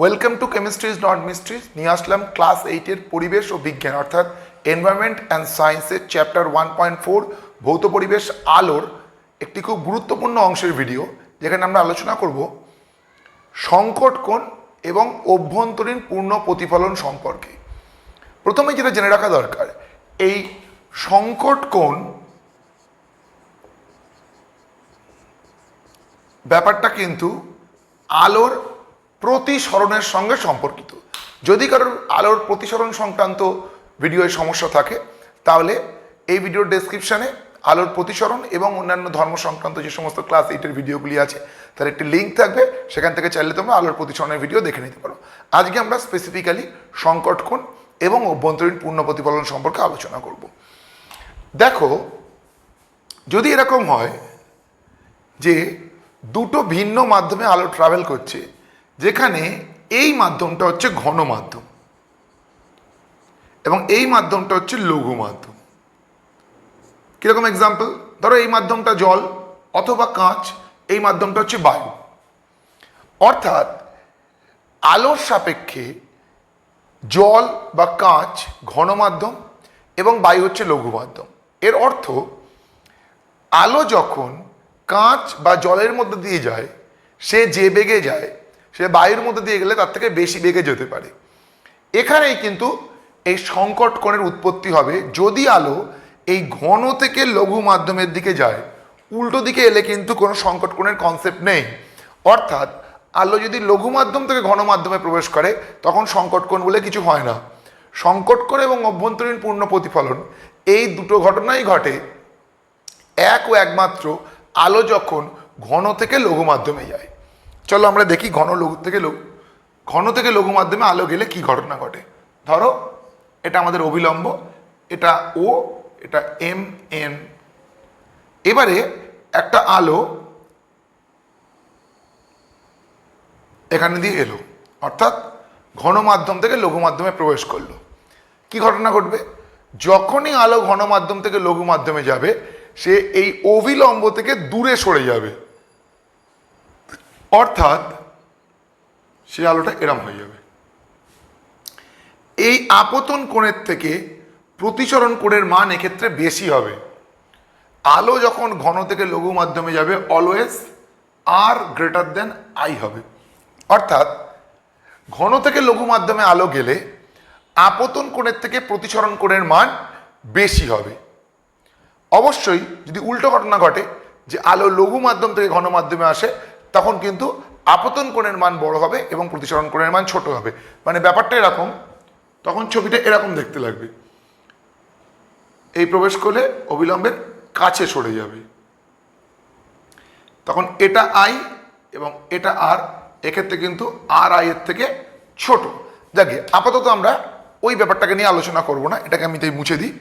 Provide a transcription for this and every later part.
Welcome to chemistry is not mysteries নিয়ে আসলাম class এইটের পরিবেশ ও বিজ্ঞান, অর্থাৎ এনভায়রনমেন্ট অ্যান্ড সায়েন্সের চ্যাপ্টার ওয়ান পয়েন্ট ফোর ভৌত পরিবেশ আলোর একটি খুব গুরুত্বপূর্ণ অংশের ভিডিও যেখানে আমরা আলোচনা করব সংকট কোণ এবং অভ্যন্তরীণ পূর্ণ প্রতিফলন সম্পর্কে। প্রথমে যেটা জেনে রাখা দরকার, এই সংকট কোণ ব্যাপারটা কিন্তু আলোর প্রতিসরণের সঙ্গে সম্পর্কিত। যদি কারোর আলোর প্রতিসরণ সংক্রান্ত ভিডিওয় সমস্যা থাকে, তাহলে এই ভিডিওর ডেসক্রিপশানে আলোর প্রতিসরণ এবং অন্যান্য ধর্ম সংক্রান্ত যে সমস্ত ক্লাস এইটের ভিডিওগুলি আছে, তার একটি লিঙ্ক থাকবে। সেখান থেকে চাইলে তোমরা আলোর প্রতিসরণের ভিডিও দেখে নিতে পারো। আজকে আমরা স্পেসিফিক্যালি সংকট কোণ এবং অভ্যন্তরীণ পূর্ণ প্রতিফলন সম্পর্কে আলোচনা করব। দেখো, যদি এরকম হয় যে দুটো ভিন্ন মাধ্যমে আলো ট্রাভেল করছে যেখানে এই মাধ্যমটা হচ্ছে ঘন মাধ্যম এবং এই মাধ্যমটা হচ্ছে লঘু মাধ্যম। কীরকম এক্সাম্পল ধরো এই মাধ্যমটা জল অথবা কাঁচ, এই মাধ্যমটা হচ্ছে বায়ু। অর্থাৎ আলোর সাপেক্ষে জল বা কাঁচ ঘন মাধ্যম এবং বায়ু হচ্ছে লঘু মাধ্যম। এর অর্থ আলো যখন কাঁচ বা জলের মধ্যে দিয়ে যায়, সে যে বেগে যায় সে বায়ুর মধ্যে দিয়ে গেলে তার থেকে বেশি বেগে যেতে পারে। এখানেই কিন্তু এই সংকট কোণের উৎপত্তি হবে। যদি আলো এই ঘন থেকে লঘু মাধ্যমের দিকে যায়, উল্টো দিকে এলে কিন্তু কোনো সংকট কোণের কনসেপ্ট নেই। অর্থাৎ আলো যদি লঘু মাধ্যম থেকে ঘন মাধ্যমে প্রবেশ করে, তখন সংকট কোণ বলে কিছু হয় না। সংকট কোণ এবং অভ্যন্তরীণ পূর্ণ প্রতিফলন, এই দুটো ঘটনাই ঘটে। এক ও একমাত্র আলো যখন ঘন থেকে লঘু মাধ্যমে যায়। চলো আমরা দেখি ঘন লঘু থেকে লঘু, ঘন থেকে লঘু মাধ্যমে আলো গেলে কি ঘটনা ঘটে? ধরো, এটা আমাদের অবিলম্ব, এটা ও এটা এম এন এবারে একটা আলো এখানে দিয়ে এলো, অর্থাৎ ঘন মাধ্যম থেকে লঘু মাধ্যমে প্রবেশ করল। কি ঘটনা ঘটবে? যখনই আলো ঘন মাধ্যম থেকে লঘু মাধ্যমে যাবে, সে এই অবিলম্ব থেকে দূরে সরে যাবে। অর্থাৎ সে আলোটা এরম হয়ে যাবে। এই আপতন কোণের থেকে প্রতিসরণ কোণের মান এক্ষেত্রে বেশি হবে। আলো যখন ঘন থেকে লঘু মাধ্যমে যাবে always R greater than I হবে। অর্থাৎ ঘন থেকে লঘু মাধ্যমে আলো গেলে আপতন কোণের থেকে প্রতিসরণ কোণের মান বেশি হবে। অবশ্যই যদি উল্টো ঘটনা ঘটে যে আলো লঘু মাধ্যম থেকে ঘন মাধ্যমে আসে তখন কিন্তু আপতন কোণের মান বড় হবে এবং প্রতিসরণ কোণের মান ছোট হবে। মানে ব্যাপারটা এরকম, তখন ছবিটা এরকম দেখতে লাগবে। এই প্রবেশ করলে অবিলম্বের কাছে সরে যাবে। তখন এটা আই এবং এটা আর, এক্ষেত্রে কিন্তু আর আই এর থেকে ছোট। যাকে, আপাতত আমরা ওই ব্যাপারটাকে নিয়ে আলোচনা করব না, এটাকে আমি তাই মুছে দিই।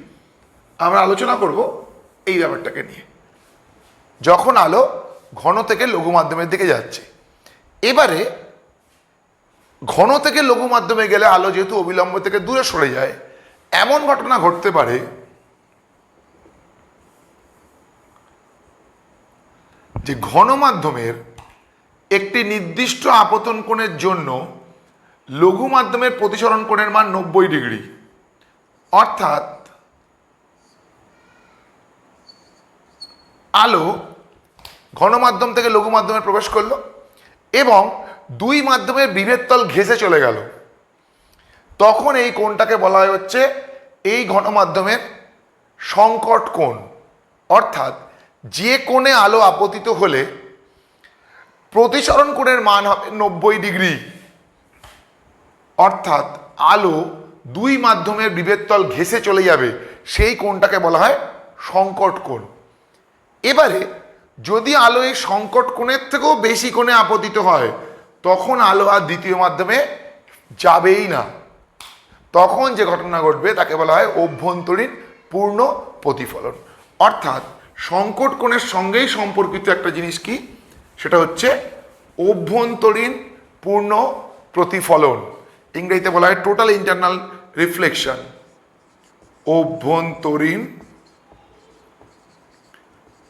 আমরা আলোচনা করব এই ব্যাপারটাকে নিয়ে। যখন আলো ঘন থেকে লঘু মাধ্যমের দিকে যাচ্ছে। এবারে ঘন থেকে লঘু মাধ্যমে গেলে আলো যেহেতু অবিলম্ব থেকে দূরে সরে যায়, এমন ঘটনা ঘটতে পারে যে ঘন মাধ্যমের একটি নির্দিষ্ট আপতন কোণের জন্য লঘু মাধ্যমের প্রতিসরণ কোণের মান নব্বই ডিগ্রি। অর্থাৎ আলো ঘন মাধ্যম থেকে লঘু মাধ্যমে প্রবেশ করল এবং দুই মাধ্যমের বিভেদ তল ঘেঁষে চলে গেল। তখন এই কোণটাকে বলা হয় হচ্ছে এই ঘন মাধ্যমের সংকট কোণ। অর্থাৎ যে কোণে আলো আপতিত হলে প্রতিসরণ কোণের মান হবে নব্বই ডিগ্রি। অর্থাৎ আলো দুই মাধ্যমের বিভেদ তল ঘেঁষে চলে যাবে, সেই কোণটাকে বলা হয় সংকট কোণ। এবারে যদি আলো এই সংকট কোণের থেকেও বেশি কোণে আপতিত হয়, তখন আলো আর দ্বিতীয় মাধ্যমে যাবেই না। তখন যে ঘটনা ঘটবে তাকে বলা হয় অভ্যন্তরীণ পূর্ণ প্রতিফলন। অর্থাৎ সংকট কোণের সঙ্গেই সম্পর্কিত একটা জিনিস কি? সেটা হচ্ছে অভ্যন্তরীণ পূর্ণ প্রতিফলন। ইংরেজিতে বলা হয় টোটাল ইন্টারনাল রিফ্লেকশন অভ্যন্তরীণ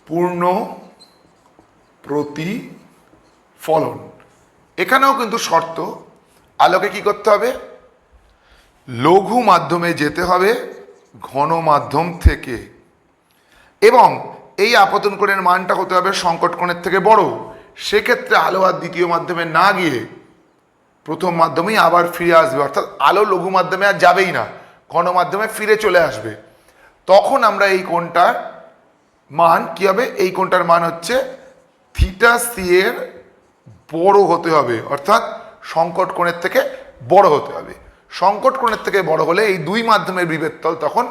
পূর্ণ প্রতিফলন এখানেও কিন্তু শর্ত, আলোকে কি করতে হবে? লঘু মাধ্যমে যেতে হবে, ঘন মাধ্যম থেকে। এবং এই আপতন কোণের মানটা হতে হবে সংকট কোণের থেকে বড়। সেক্ষেত্রে আলো আর দ্বিতীয় মাধ্যমে না গিয়ে প্রথম মাধ্যমেই আবার ফিরে আসবে। অর্থাৎ আলো লঘু মাধ্যমে আর যাবেই না, ঘন মাধ্যমে ফিরে চলে আসবে। তখন আমরা এই কোণটার মান কি হবে? এই কোণটার মান হচ্ছে থিটা সি এর বড় হতে হবে, অর্থাৎ সংকট কোণের থেকে বড় হতে হবে। সংকট কোণের থেকে বড় হলে এই দুই মাধ্যমের বিভেদতল তখন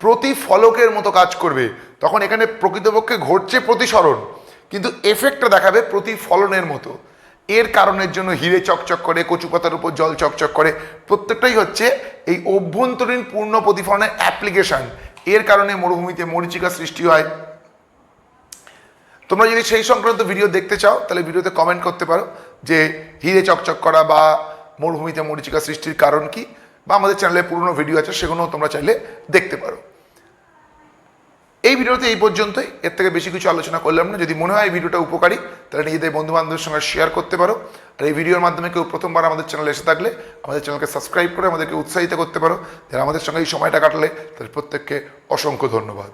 প্রতিফলকের মতো কাজ করবে। তখন এখানে প্রকৃতপক্ষে ঘটছে প্রতিসরণ, কিন্তু এফেক্টটা দেখাবে প্রতিফলনের মতো। এর কারণের জন্য হিরে চকচক করে, কচু পাতার উপর জল চকচক করে, প্রত্যেকটাই হচ্ছে এই অভ্যন্তরীণ পূর্ণ প্রতিফলনের অ্যাপ্লিকেশন এর কারণে মরুভূমিতে মরিচিকা সৃষ্টি হয়। তোমরা যদি সেই সংক্রান্ত ভিডিও দেখতে চাও, তাহলে ভিডিওতে কমেন্ট করতে পারো যে হিরে চকচক করা বা মরুভূমিতে মরিচিকা সৃষ্টির কারণ কি, বা আমাদের চ্যানেলে পুরনো ভিডিও আছে, সেগুলোও তোমরা চাইলে দেখতে পারো। এই ভিডিওতে এই পর্যন্তই। এর থেকে বেশি কিছু আলোচনা করলাম না। যদি মনে হয় এই ভিডিওটা উপকারী, তাহলে নিজেদের বন্ধু বান্ধবের সঙ্গে শেয়ার করতে পারো। আর এই ভিডিওর মাধ্যমে কেউ প্রথমবার আমাদের চ্যানেলে এসে থাকলে, আমাদের চ্যানেলকে সাবস্ক্রাইব করে আমাদেরকে উৎসাহিত করতে পারো। যারা আমাদের সঙ্গে এই সময়টা কাটালে, তাদের প্রত্যেককে অসংখ্য ধন্যবাদ।